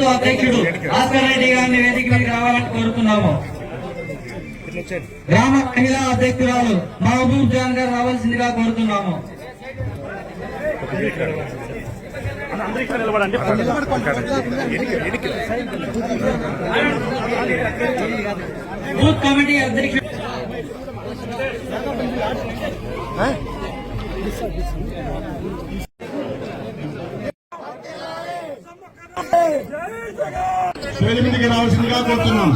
రైతు అధ్యక్షుడు భాస్కర్ రెడ్డి గారిని వేదిక మీద రావాలని కోరుతున్నాము. గ్రామ మహిళా అధ్యక్షురాలు మహబూబ్ జాన్ గారు రావాల్సిందిగా కోరుతున్నాము. అందరూ నిలబడండి బూత్ కమిటీ అధ్యక్షుడు వేలి మీదకి రావాల్సిందిగా కోరుతున్నాం.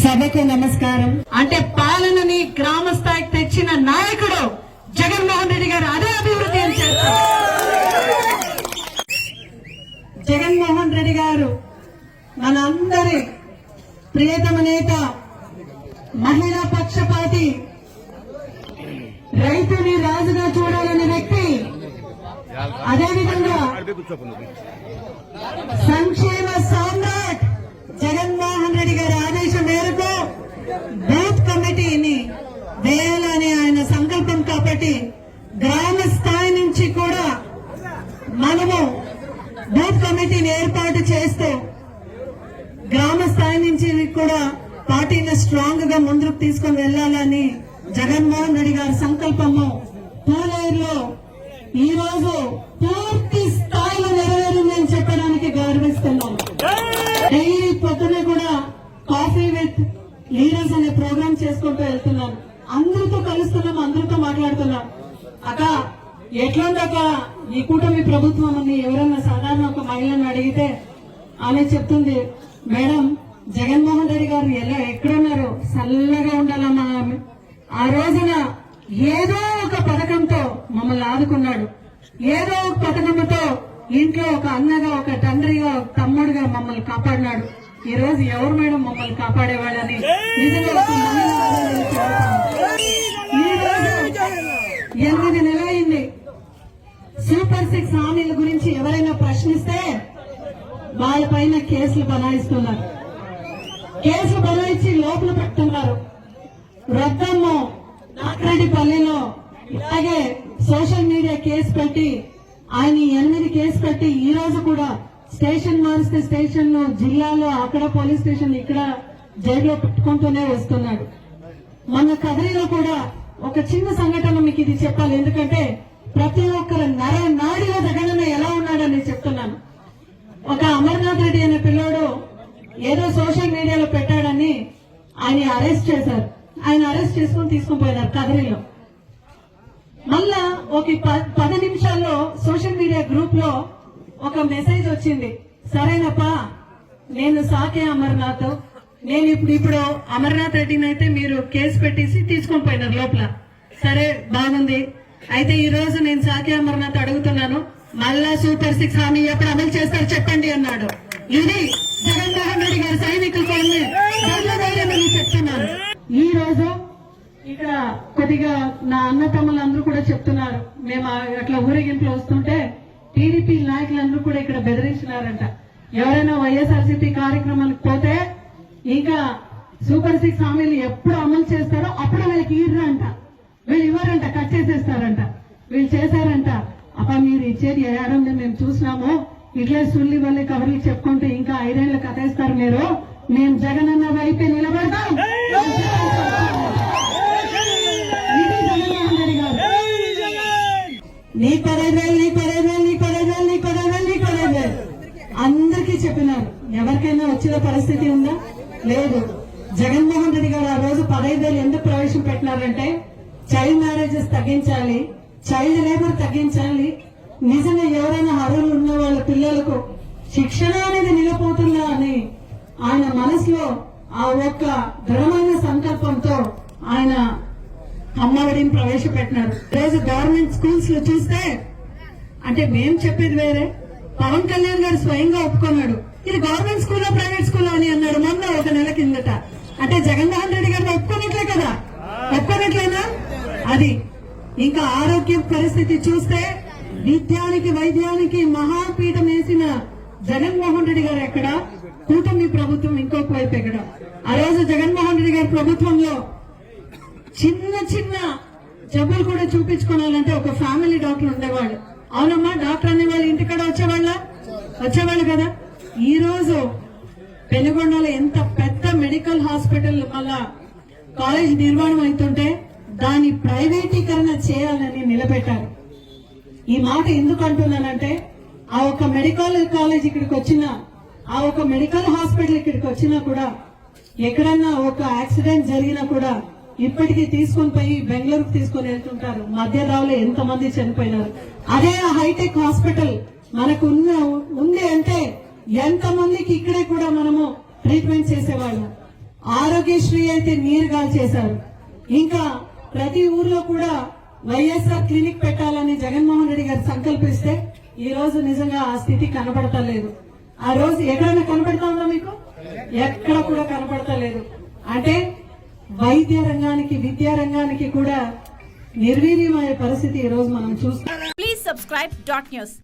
సభకు నమస్కారం. అంటే పాలనని గ్రామ స్థాయికి తెచ్చిన నాయకుడు జగన్మోహన్ రెడ్డి గారు అదే అభివృద్ధి అని చేస్తారు జగన్మోహన్ రెడ్డి గారు మనందరి ప్రియతమ నేత మహిళా పక్షపాతి రైతుని రాజుగా చూడాలనే వ్యక్తి. అదేవిధంగా సంక్షేమ సామ్రాట్ జగన్మోహన్ రెడ్డి గారి ఆదేశం మేరకు బూత్ కమిటీని వేయాలని ఆయన సంకల్పం కాబట్టి గ్రామ స్థాయి నుంచి కూడా మనము బూత్ కమిటీని ఏర్పాటు చేస్తూ గ్రామ స్థాయి నుంచి కూడా పార్టీని స్ట్రాంగ్గా ముందుకు తీసుకొని వెళ్ళాలని జగన్మోహన్ రెడ్డి గారి సంకల్పము పూలేరులో ఈ రోజు పూర్తి స్థాయిలో నెరవేరిందని చెప్పడానికి గౌరవిస్తున్నాం డైలీ పొద్దున కూడా కాఫీ విత్ లీడర్స్ అనే ప్రోగ్రామ్ చేసుకుంటూ వెళ్తున్నాం అందరితో కలుస్తున్నాం అందరితో మాట్లాడుతున్నాం. అక్క ఎట్లాంటక్క అక్క? ఈ కూటమి ప్రభుత్వం అని ఎవరైనా సాధారణ ఒక మహిళను అడిగితే ఆమె చెప్తుంది మేడం జగన్మోహన్ రెడ్డి గారు ఎలా ఎక్కడున్నారు? చల్లగా ఉండాలమ్మా ఆమె. ఆ రోజున ఏదో ఒక పథకంతో మమ్మల్ని ఆదుకున్నాడు. ఏదో ఒక పథకంతో ఇంట్లో ఒక అన్నగా ఒక తండ్రిగా ఒక తమ్ముడుగా మమ్మల్ని కాపాడినాడు. ఈ రోజు ఎవరు మేడం మమ్మల్ని కాపాడేవాడని నిజంగా ఈ రోజు ఎనిమిది నెలలైంది. సూపర్ సిక్స్ హామీల గురించి ఎవరైనా ప్రశ్నిస్తే వాళ్ళపైన కేసులు బనాయిస్తున్నారు. కేసులు బనాయించి లోపల పెడుతున్నారు రద్దమ్ము నాగిరెడ్డిపల్లిలో ఇలాగే సోషల్ మీడియా కేసు పెట్టి ఆయన ఎనిమిది కేసు పెట్టి ఈ రోజు కూడా స్టేషన్ మారిస్తే స్టేషన్లో జిల్లాలో అక్కడ పోలీస్ స్టేషన్ ఇక్కడ జైల్లో పెట్టుకుంటూనే వస్తున్నాడు. మన కదిరిలో కూడా ఒక చిన్న సంఘటన మీకు ఇది చెప్పాలి. ఎందుకంటే ప్రతి ఒక్కరు నర నాడిలో జగనన్న ఎలా ఉన్నాడని చెప్తున్నాను. ఒక అమర్నాథ్ రెడ్డి అనే పిల్లోడు ఏదో సోషల్ మీడియాలో పెట్టాడని ఆయన అరెస్ట్ చేశారు. ఆయన అరెస్ట్ చేసుకుని తీసుకుని పోయినారు కదిరిలో. మళ్ళా ఒక పది నిమిషాల్లో సోషల్ మీడియా గ్రూప్లో ఒక మెసేజ్ వచ్చింది. సరేనప్పా నేను సాకే అమర్నాథ్ నేను ఇప్పుడు ఇప్పుడు అమర్నాథ్ రెడ్డిని అయితే మీరు కేసు పెట్టేసి తీసుకొని పోయినారు లోపల. సరే బాగుంది. అయితే ఈ రోజు నేను సాకే అమర్నాథ్ అడుగుతున్నాను. మళ్ళా సూపర్ సిక్స్ హామీ ఎప్పుడు అమలు చేస్తారు చెప్పండి అన్నాడు. ఇది జగన్మోహన్ రెడ్డి గారి సైనికుల కొన్ని ధైర్యం చెప్తున్నాను ఈ రోజు ఇక్కడ కొద్దిగా నా అన్న తమ్ములందరూ కూడా చెప్తున్నారు. మేము అట్లా ఊరేగింపులు వస్తుంటే టీడీపీ నాయకులందరూ కూడా ఇక్కడ బెదిరించినారంట. ఎవరైనా వైఎస్ఆర్సీపీ కార్యక్రమానికి పోతే ఇంకా సూపర్ సిక్స్ హామీలు ఎప్పుడు అమలు చేస్తారో అప్పుడు వీళ్ళకి ఇర్రు అంట వీళ్ళు ఇవ్వరంట కట్ చేసేస్తారంట. వీళ్ళు చేశారంట. అప్ప మీరు ఇచ్చేది ఏడాది మేము చూసినాము. ఇట్లే సుల్లి వల్లే కబుర్లు చెప్పుకుంటే ఇంకా ఐదేళ్ళు కథేస్తారు మీరు. మేము జగనన్న వైపే నిలబడతాం. నీ పదహైదు వేలు నీ పదహైదు వేలు నీ పదహైదు వేలు నీ పదహైదు వేలు నీ పదహైదు వేలు అందరికీ చెప్పినారు. ఎవరికైనా వచ్చిన పరిస్థితి ఉందా? లేదు. జగన్మోహన్ రెడ్డి గారు ఆ రోజు పదహైదు వేలు ఎందుకు ప్రవేశపెట్టినారంటే చైల్డ్ మ్యారేజెస్ తగ్గించాలి చైల్డ్ లేబర్ తగ్గించాలి. నిజంగా ఎవరైనా అర్హులు ఉన్న వాళ్ళ పిల్లలకు శిక్షణ అనేది నిలబోతుందా అని ఆయన మనసులో ఆ ఒక్క దృఢమైన సంకల్పంతో ఆయన అమ్మఒడిని ప్రవేశపెట్టినారు. రోజు గవర్నమెంట్ స్కూల్స్లో చూస్తే అంటే మేం చెప్పేది వేరే. పవన్ కళ్యాణ్ గారు స్వయంగా ఒప్పుకున్నాడు. ఇది గవర్నమెంట్ స్కూల్లో ప్రైవేట్ స్కూల్లో అని అన్నాడు. మొన్న ఒక నెల కిందట. అంటే జగన్మోహన్ రెడ్డి గారు ఒప్పుకున్నట్లే కదా? ఒప్పుకున్నట్లేనా? అది. ఇంకా ఆరోగ్య పరిస్థితి చూస్తే విద్యానికి వైద్యానికి మహాపీఠం వేసిన జగన్మోహన్ రెడ్డి గారు ఎక్కడ? కూటమి ప్రభుత్వం ఇంకొక వైపు ఎక్కడ? ఆ రోజు జగన్మోహన్ రెడ్డి గారి ప్రభుత్వంలో చిన్న చిన్న జబ్బులు కూడా చూపించుకోవాలంటే ఒక ఫ్యామిలీ డాక్టర్ ఉండేవాడు. అవునమ్మా డాక్టర్ అనే వాళ్ళు ఇంటికాడ వచ్చేవాళ్ళ? వచ్చేవాళ్ళు కదా. ఈ రోజు పెనుగొండలో ఎంత పెద్ద మెడికల్ హాస్పిటల్ మళ్ళా కాలేజ్ నిర్మాణం అవుతుంటే దాని ప్రైవేటీకరణ చేయాలని నిలబెట్టారు. ఈ మాట ఎందుకు అంటున్నానంటే ఆ ఒక మెడికల్ కాలేజ్ ఇక్కడికి వచ్చిన ఆ ఒక మెడికల్ హాస్పిటల్ ఇక్కడికి వచ్చినా కూడా ఎక్కడన్నా ఒక యాక్సిడెంట్ జరిగినా కూడా ఇప్పటికీ తీసుకొని పోయి బెంగళూరుకు తీసుకొని వెళ్తుంటారు. మధ్యరావులో ఎంత మంది చనిపోయినారు. అదే ఆ హైటెక్ హాస్పిటల్ మనకు ఉన్న ఉంది అంటే ఎంత మందికి ఇక్కడే కూడా మనము ట్రీట్మెంట్ చేసేవాళ్ళం. ఆరోగ్యశ్రీ అయితే నీరుగా చేశారు. ఇంకా ప్రతి ఊర్లో కూడా వైఎస్ఆర్ క్లినిక్ పెట్టాలని జగన్మోహన్ రెడ్డి గారు సంకల్పిస్తే ఈ రోజు నిజంగా ఆ స్థితి కనబడతలేదు ఆ రోజు ఎక్కడైనా కనబడతా ఉందా మీకు? ఎక్కడ కూడా కనబడతలేదు అంటే వైద్య రంగానికి విద్యా రంగానికి కూడా నిర్వీర్యమయ్యే పరిస్థితి ఈ రోజు మనం చూస్తున్నాం. Please subscribe dot news